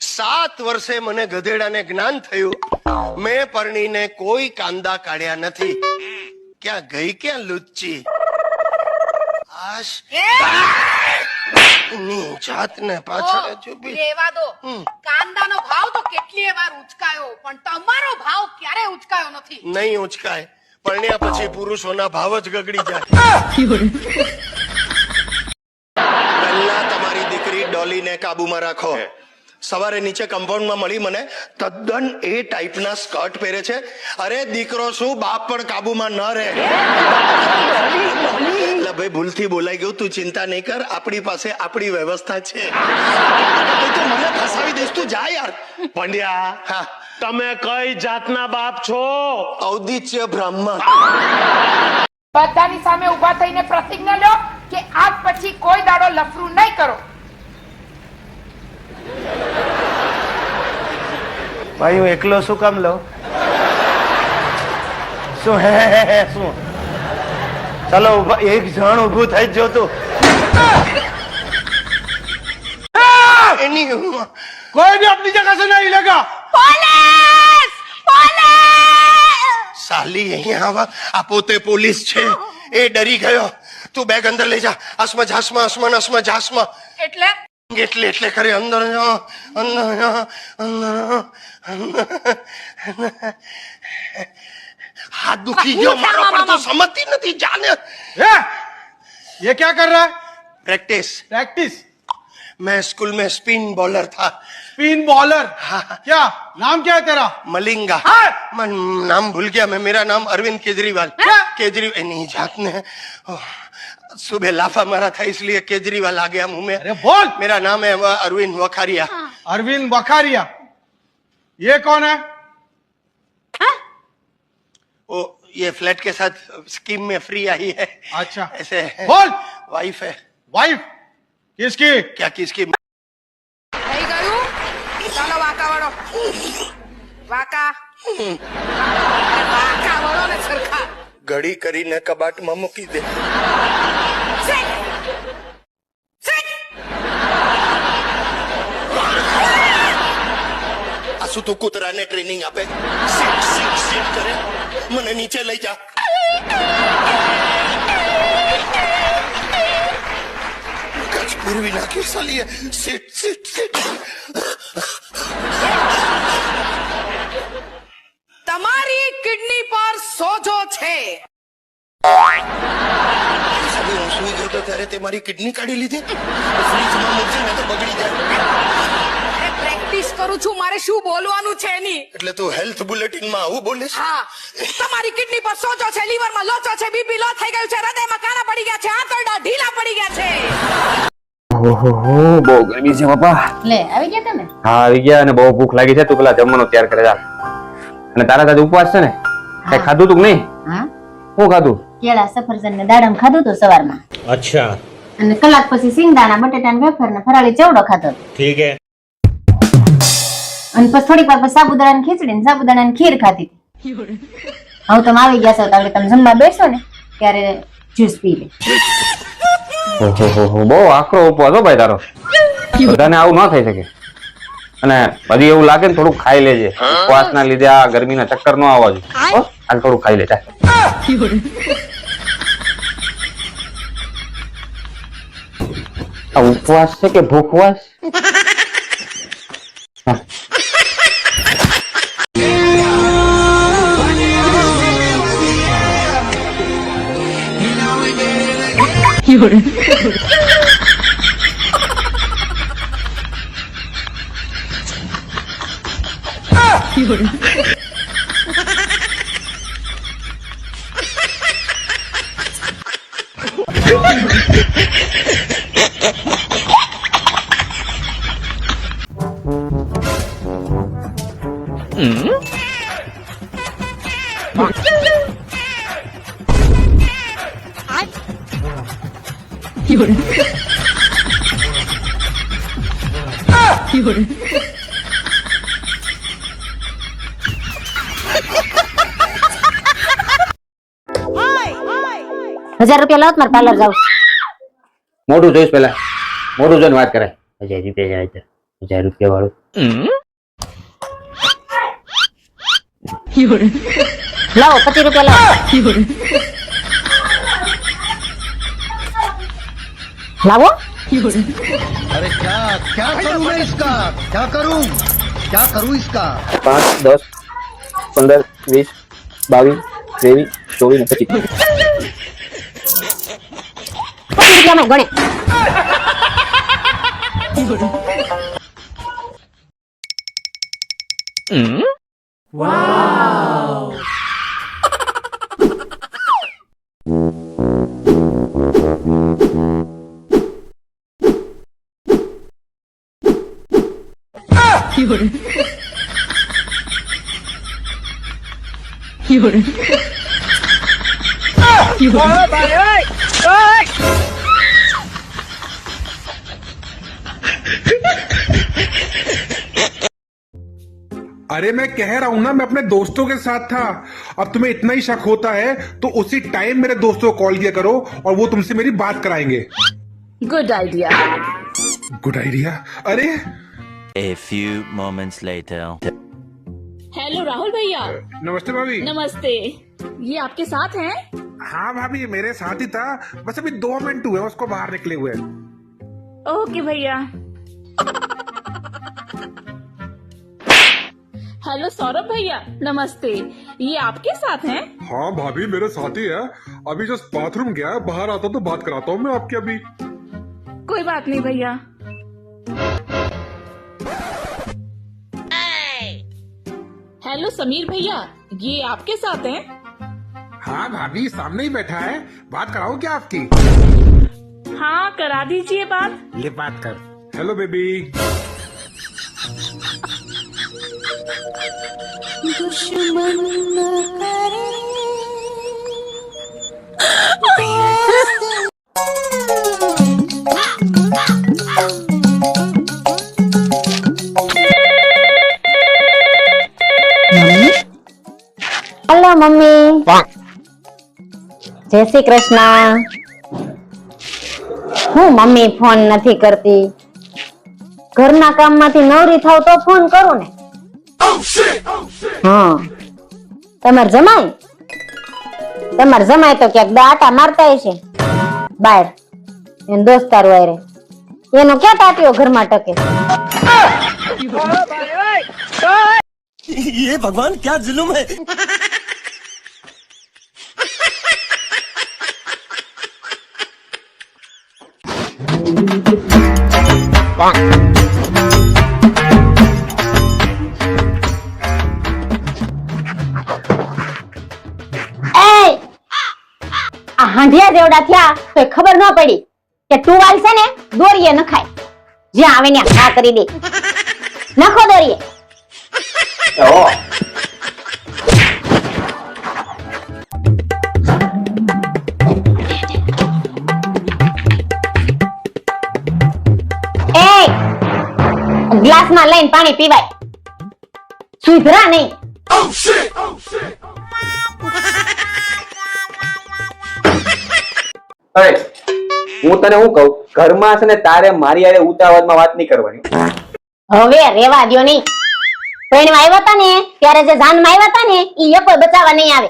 સાત વર્ષે મને ગધેડાને જ્ઞાન થયું. મેં પરણીને કોઈ કાંદા કાઢ્યા નથી. ક્યાં ગઈ ક્યાં લુચ્ચી? આશ. ની જાતને પાછળ જ રેવા દો. કાંદાનો ભાવ તો કેટલીય વાર ઉચકાયો પણ તમારો ભાવ ક્યારે ઉચકાયો નથી? નહીં ઉચકાય. પરણ્યા પછી પુરુષોના ભાવ જ ગગડી જાય. પહેલા તમારી દીકરી ડોલીને કાબુમાં રાખો. સવારે નીચે કમ્પાઉન્ડમાં મળી મને તદ્દન એ ટાઈપના સ્કર્ટ પહેરે છે. અરે દીકરો શું? બાપ પણ કાબુમાં ન રહે. એટલે ભાઈ ભૂલથી બોલાઈ ગયું. તું ચિંતા નહીં કર. આપણી પાસે આપણી વ્યવસ્થા છે. તો મને ફસાવી દઈશ. તું જા યાર. પંડ્યા હા. તમે કઈ જાતના બાપ છો? ઔદિત્ય બ્રાહ્મણ. બધાની સામે ઊભા થઈને પ્રતિજ્ઞા લો કે આજ પછી કોઈ દાડો લફરું નહીં કરો. ભાઈ હું એકલો શું કામ લઉં? શું હે હે શું? ચાલો એક જણ ઊભું થઈ જ જોતું. એની કોઈ બી આપની જગ્યા સે નહીં લગા. સાલી અહીંયા આવા. આ પોતે પોલીસ છે. એ ડરી ગયો. તું બેગ અંદર લઈ જા. હસમાં ઝાસમાં હસમાં હસમાં ઝાસમાં એટલે? એટલે એટલે કરે અંદર જા, અંદર જા, અંદર અંદર. હાથ દુખી ગયો મારો પણ તો સમજતી નથી જાને ए, ये क्या कर रहा है प्रैक्टिस प्रैक्टिस मैं स्कूल में स्पिन बॉलर था स्पिन बॉलर हाँ। क्या नाम क्या है तेरा मलिंगा हाँ। मैं नाम भूल गया मैं मेरा नाम अरविंद केजरीवाल क्या? केजरीवाल नहीं जात ने ओह, सुबह लाफा मारा था इसलिए केजरीवाल आ गया मुँह में। अरे बोल। मेरा नाम है अरविंद वखारिया। हाँ। अरविंद वखारिया। ये कौन है? हाँ? वो ये फ्लैट के साथ स्कीम में फ्री आई है। अच्छा। ऐसे बोल। वाइफ है। वाइफ किसकी? क्या किसकी? वाका वाका। हम्म। वाका ઘડી કરીને કબાટમાં મૂકી દે! શું તું કૂતરાને ટ્રેનિંગ આપે? સીટ સીટ સીટ કરે મને નીચે લઈ જા. કચ ફેરવી નાખી, સાલીએ. સીટ સીટ સીટ તમારી કિડની પર સોજો છે. હું સુઈ ગયો તો ત્યારે તે મારી કિડની કાઢી લીધી. ફ્રીજમાં મૂકજે ને તો બગડી જાય. પ્રેક્ટિસ કરું છું મારે શું બોલવાનું છે એની? એટલે તું હેલ્થ બુલેટિનમાં આવું બોલીશ? હા. તમારી કિડની પર સોજો છે લીવરમાં લોચો છે બીપી લો થઈ ગયું છે હૃદયમાં કાણા પડી ગયા છે આંતરડા ઢીલા પડી ગયા છે. ઓહો બહુ ગરમી છે પપ્પા લે આવી ગયા તમે? હા આવી ગયા અને બહુ ભૂખ લાગી છે તું પેલા જમવાનું તૈયાર કરે જા. અને તારા તાજ ઉપવાસ છે ને? કઈ ખાધું તું કે નહીં? હા. શું ખાધું? કેળા સફરજન ને દાડમ ખાધું તો સવારમાં. અચ્છા. અને કલાક પછી સિંગદાણા બટેટા ને વેફર ને ફરાળી ચવડો ખાધો. ઠીક હે. અને પછી થોડીક વાર પછી સાબુદાણા ની ખીચડી ને સાબુદાણા ની ખીર ખાધી હવે તમે આવી ગયા છો તમે તમે જમવા બેસો ને ત્યારે જ્યુસ પી લે. ઓહો બહુ આકરો ઉપવાસ હો ભાઈ તારો. બધાને આવું ના થઈ શકે. અને પછી એવું લાગે ને થોડુંક ખાઈ લેજે. ઉપવાસના લીધે આ ગરમીના ચક્કર નો આવવા જોઈએ? હાલ થોડું ખાઈ લે, ચાલ. ઉપવાસ છે કે ભૂખવાસ? 이걸. 응? 이걸. 이걸. હજાર રૂપિયા લાવ મારે પાર્લર જાવ મોઢું જોઈશ પેલા મોઢું જોઈને વાત કરાય હજી હજી બે જાય છે હજાર રૂપિયા વાળું લાવો પચીસ રૂપિયા લાવો લાવો अरे क्या क्या करूं मैं इसका क्या करूं क्या करूं इसका પાંચ દસ પંદર વીસ બાવીસ ત્રેવીસ ચોવીસ ને પચીસ પચીસ રૂપિયામાં ગણે अरे मैं कह रहा हूँ ना मैं अपने दोस्तों के साथ था। अब तुम्हें इतना ही शक होता है तो उसी टाइम मेरे दोस्तों को कॉल किया करो और वो तुमसे मेरी बात कराएँगे। गुड आइडिया गुड आइडिया अरे! A few moments later. Hello Rahul भैया। नमस्ते भाभी। नमस्ते। ये आपके साथ हैं? हाँ भाभी मेरे साथ ही था। बस अभी दो मिनट हुए उसको बाहर निकले हुए। ओके भैया। हेलो सौरभ भैया नमस्ते। ये आपके साथ हैं? हाँ भाभी मेरे साथ ही। है अभी जस्ट बाथरूम गया है बाहर आता तो बात कराता हूँ मैं आपके अभी। कोई बात नहीं भैया। हेलो समीर भैया ये आपके साथ हैं? हाँ भाभी सामने ही बैठा है। बात कराओ क्या आपकी? हाँ करा दीजिए बात। ले बात कर। हेलो बेबी હેલો મમ્મી જય શ્રી કૃષ્ણ. હું મમ્મી ફોન નથી કરતી. ઘરના કામમાંથી નવરી થાવ તો ફોન કરું ને. હા તમાર જમાય તમાર જમાય તો ક્યાંક દાટા મારતા હશે બાર એનો દોસ્તારો આરે એનો ક્યાં ટાટ્યો ઘરમાં ટકે ये भगवान क्या जुल्म है એય! આ હાંઢિયા જેવડા થયા તો ખબર ન પડી કે ટુવાલ છે ને દોરીએ નખાય. જ્યાં આવે ને હા કરી દે. નખો દોરીએ. ગ્લાસમાં લઈને પાણી પીવાય. સુધરા નહીં. અરે હું તને શું કહું? ઘરમાં છે ને તારે મારી આરે અવાજમાં વાત નહીં કરવાની. હવે રેવા દ્યો નહીં. પ્રેમ આવ્યા હતા ને ત્યારે જે જાનમાં આવ્યા હતા ને એ એકોય બચાવવા નહીં આવે.